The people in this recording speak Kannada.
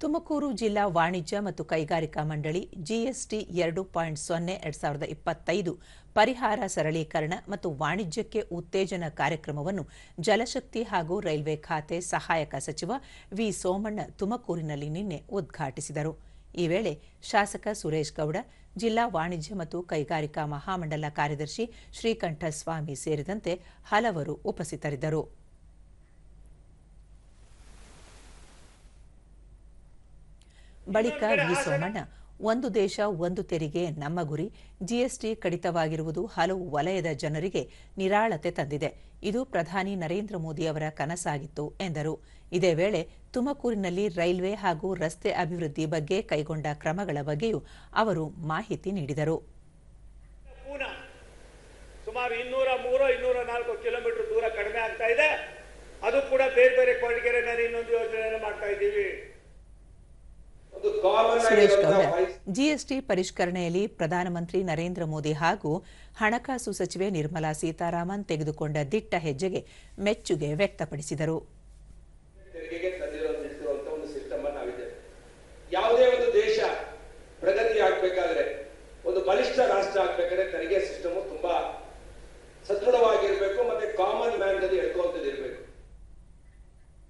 ತುಮಕೂರು ಜಿಲ್ಲಾ ವಾಣಿಜ್ಯ ಮತ್ತು ಕೈಗಾರಿಕಾ ಮಂಡಳಿ ಜಿಎಸ್ಟಿ ಎರಡು ಪಾಯಿಂಟ್ ಸೊನ್ನೆ ಎರಡ್ ಸಾವಿರದ ಇಪ್ಪತ್ತೈದು ಪರಿಹಾರ ಸರಳೀಕರಣ ಮತ್ತು ವಾಣಿಜ್ಯಕ್ಕೆ ಉತ್ತೇಜನ ಕಾರ್ಯಕ್ರಮವನ್ನು ಜಲಶಕ್ತಿ ಹಾಗೂ ರೈಲ್ವೆ ಖಾತೆ ಸಹಾಯಕ ಸಚಿವ ವಿ ಸೋಮಣ್ಣ ತುಮಕೂರಿನಲ್ಲಿ ನಿನ್ನೆ ಉದ್ಘಾಟಿಸಿದರು. ಈ ವೇಳೆ ಶಾಸಕ ಸುರೇಶ್ ಗೌಡ, ಜಿಲ್ಲಾ ವಾಣಿಜ್ಯ ಮತ್ತು ಕೈಗಾರಿಕಾ ಮಹಾಮಂಡಲ ಕಾರ್ಯದರ್ಶಿ ಶ್ರೀಕಂಠಸ್ವಾಮಿ ಸೇರಿದಂತೆ ಹಲವರು ಉಪಸ್ಥಿತರಿದ್ದರು. ಬಳಿಕ ವಿ ಸೋಮಣ್ಣ ಒಂದು ದೇಶ, ಒಂದು ತೆರಿಗೆ, ನಮ್ಮ ಗುರಿ, ಜಿಎಸ್ಟಿ ಕಡಿತವಾಗಿರುವುದು ಹಲವು ವಲಯದ ಜನರಿಗೆ ನಿರಾಳತೆ ತಂದಿದೆ. ಇದು ಪ್ರಧಾನಿ ನರೇಂದ್ರ ಮೋದಿ ಅವರ ಕನಸಾಗಿತ್ತು, ಎಂದರು. ಇದೇ ವೇಳೆ ತುಮಕೂರಿನಲ್ಲಿ ರೈಲ್ವೆ ಹಾಗೂ ರಸ್ತೆ ಅಭಿವೃದ್ಧಿ ಬಗ್ಗೆ ಕೈಗೊಂಡ ಕ್ರಮಗಳ ಬಗ್ಗೆಯೂ ಅವರು ಮಾಹಿತಿ ನೀಡಿದರು. ಸುಮಾರು ಇನ್ನೂರ ಮೂರು, ಇನ್ನೂರ ನಾಲ್ಕು ಕಿಲೋಮೀಟರ್ ದೂರ ಕಡಿಮೆ ಆಗ್ತಾ ಇದೆ. ಅದು ಕೂಡ ಬೇರೆ ಬೇರೆ ಇನ್ನೊಂದು ಯೋಜನೆಯನ್ನು ಮಾಡ್ತಾ ಸುರೇಶ್ ಗೌಡ. ಜಿಎಸ್ಟಿ ಪರಿಷ್ಕರಣೆಯಲ್ಲಿ ಪ್ರಧಾನಮಂತ್ರಿ ನರೇಂದ್ರ ಮೋದಿ ಹಾಗೂ ಹಣಕಾಸು ಸಚಿವೆ ನಿರ್ಮಲಾ ಸೀತಾರಾಮನ್ ತೆಗೆದುಕೊಂಡ ದಿಟ್ಟ ಹೆಜ್ಜೆಗೆ ಮೆಚ್ಚುಗೆ ವ್ಯಕ್ತಪಡಿಸಿದರು. ಯಾವುದೇ ಒಂದು ದೇಶ ಪ್ರಗತಿ ಆಗ್ಬೇಕಾದ್ರೆ ಒಂದು ಬಲಿಷ್ಠ ರಾಷ್ಟ್ರ ಆಗ್ಬೇಕಾದ್ರೆ ತೆರಿಗೆ ಸಿಸ್ಟಮ್ ತುಂಬಾ ಸದೃಢವಾಗಿರ್ಬೇಕು ಮತ್ತೆ ಕಾಮನ್ ಮ್ಯಾನ್ ಇರಬೇಕು